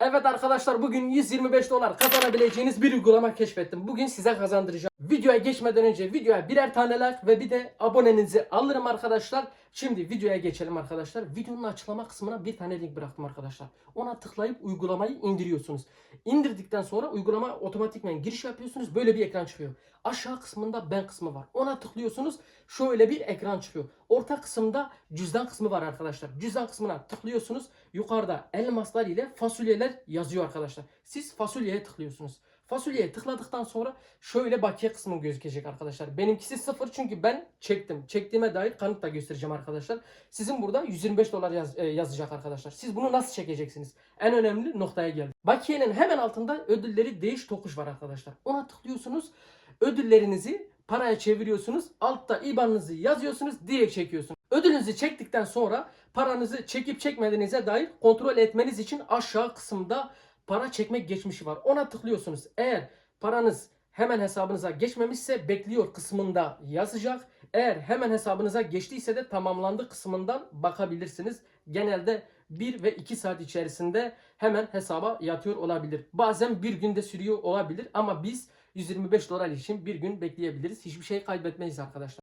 Evet arkadaşlar bugün 125 dolar kazanabileceğiniz bir uygulama keşfettim. Bugün size kazandıracağım. Videoya geçmeden önce videoya birer tane like ve bir de abonenizi alırım arkadaşlar. Şimdi videoya geçelim arkadaşlar. Videonun açıklama kısmına bir tane link bıraktım arkadaşlar. Ona tıklayıp uygulamayı indiriyorsunuz. İndirdikten sonra uygulama otomatikmen giriş yapıyorsunuz. Böyle bir ekran çıkıyor. Aşağı kısmında ben kısmı var. Ona tıklıyorsunuz. Şöyle bir ekran çıkıyor. Orta kısımda cüzdan kısmı var arkadaşlar. Cüzdan kısmına tıklıyorsunuz. Yukarıda elmaslar ile fasulyeler yazıyor arkadaşlar. Siz fasulyeye tıklıyorsunuz. Fasulyeye tıkladıktan sonra şöyle bakiye kısmı gözükecek arkadaşlar. Benimkisi sıfır çünkü ben çektim. Çektiğime dair kanıt da göstereceğim arkadaşlar. Sizin burada 125 dolar yaz- e, yazacak arkadaşlar. Siz bunu nasıl çekeceksiniz? En önemli noktaya geldim. Bakiyenin hemen altında ödülleri değiş tokuş var arkadaşlar. Ona tıklıyorsunuz. Ödüllerinizi paraya çeviriyorsunuz. Altta IBAN'ınızı yazıyorsunuz. Direkt çekiyorsunuz. Ödülünüzü çektikten sonra paranızı çekip çekmediğinize dair kontrol etmeniz için aşağı kısımda para çekmek geçmişi var. Ona tıklıyorsunuz. Eğer paranız hemen hesabınıza geçmemişse bekliyor kısmında yazacak. Eğer hemen hesabınıza geçtiyse de tamamlandı kısmından bakabilirsiniz. Genelde 1 ve 2 saat içerisinde hemen hesaba yatıyor olabilir. Bazen bir günde sürüyor olabilir ama biz 125 dolar için bir gün bekleyebiliriz. Hiçbir şey kaybetmeyiz arkadaşlar.